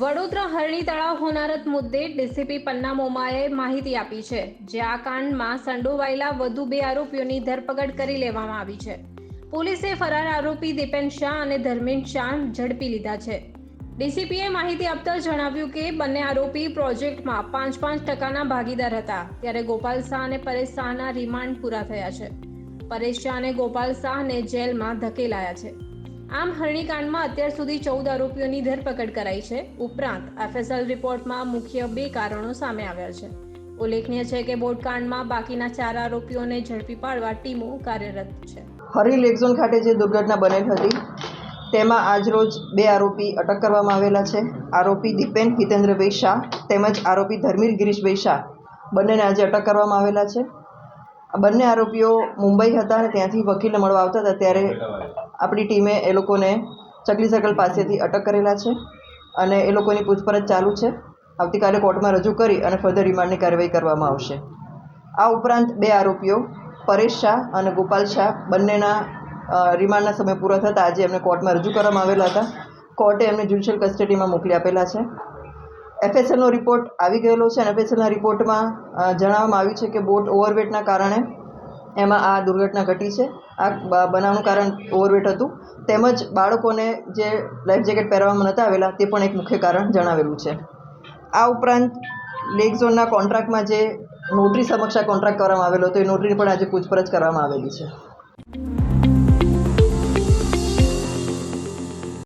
વડોદરા હરણી તળાવ હોનારત મુદ્દે ડીસીપી પન્ના મોમાએ માહિતી આપી છે, જે આ કાંડમાં સંડોવાયેલા વધુ બે આરોપીઓની ધરપકડ કરી લેવામાં આવી છે. પોલીસે ફરાર આરોપી દીપેન શાહ અને ધર્મેન્દ્ર શાહ ઝડપી લીધા છે. ડીસીપીએ માહિતી આપતા જણાવ્યું કે, બંને આરોપી પ્રોજેક્ટમાં પાંચ પાંચ ટકાના ભાગીદાર હતા, ત્યારે ગોપાલ શાહ અને પરેશ શાહના રિમાન્ડ પૂરા થયા છે. પરેશ શાહ અને ગોપાલ શાહને જેલમાં ધકેલાયા છે. આમ હરણીકાંડમાં અત્યાર સુધી ચૌદ આરોપીઓની ધરપકડ કરાઈ છે. ઉપરાંત એફએસએલ રિપોર્ટમાં મુખ્ય બે કારણો સામે આવ્યા છે. ઉલ્લેખનીય છે કે બોટકાંડમાં બાકીના ચાર આરોપીઓને ઝડપી પાડવા ટીમો કાર્યરત છે. હરી લેકઝોન ખાતે જે દુર્ઘટના બનેલ હતી, તેમાં આજરોજ બે આરોપી અટક કરવામાં આવેલા છે. આરોપી દીપેન હિતેન્દ્રભાઈ શાહ તેમજ આરોપી ધર્મીર ગિરીશભાઈ શાહ બંનેને આજે અટક કરવામાં આવેલા છે. આ બંને આરોપીઓ મુંબઈ હતા અને ત્યાંથી વકીલને મળવા આવતા હતા ત્યારે આપણી ટીમે એ લોકોને ચકલી સર્કલ પાસેથી અટક કરેલા છે અને એ લોકોની પૂછપરછ ચાલુ છે. આવતીકાલે કોર્ટમાં રજૂ કરી અને ફર્ધર રિમાન્ડની કાર્યવાહી કરવામાં આવશે. આ ઉપરાંત બે આરોપીઓ, પરેશ શાહ અને ગોપાલ શાહ, બંનેના રિમાન્ડના સમય પૂરા થતાં આજે એમને કોર્ટમાં રજૂ કરવામાં આવેલા હતા. કોર્ટે એમને જ્યુડિશિયલ કસ્ટડીમાં મોકલી આપેલા છે. એફએસએલનો રિપોર્ટ આવી ગયેલો છે અને એફએસએલના રિપોર્ટમાં જણાવવામાં આવ્યું છે કે બોટ ઓવરવેટના કારણે એમાં આ દુર્ઘટના ઘટી છે. આ બનાવનું કારણ ઓવરવેટ હતું. તેમજ બાળકોને જે લાઈફ જેકેટ પહેરવામાં નહોતા આવેલા, તે પણ એક મુખ્ય કારણ જણાવેલું છે. આ ઉપરાંત લેક ઝોનના કોન્ટ્રાક્ટમાં જે નોટરી સમક્ષ કોન્ટ્રાક્ટ કરવામાં આવેલો હતો, એ નોટરીની પણ આજે પૂછપરછ કરવામાં આવેલી છે.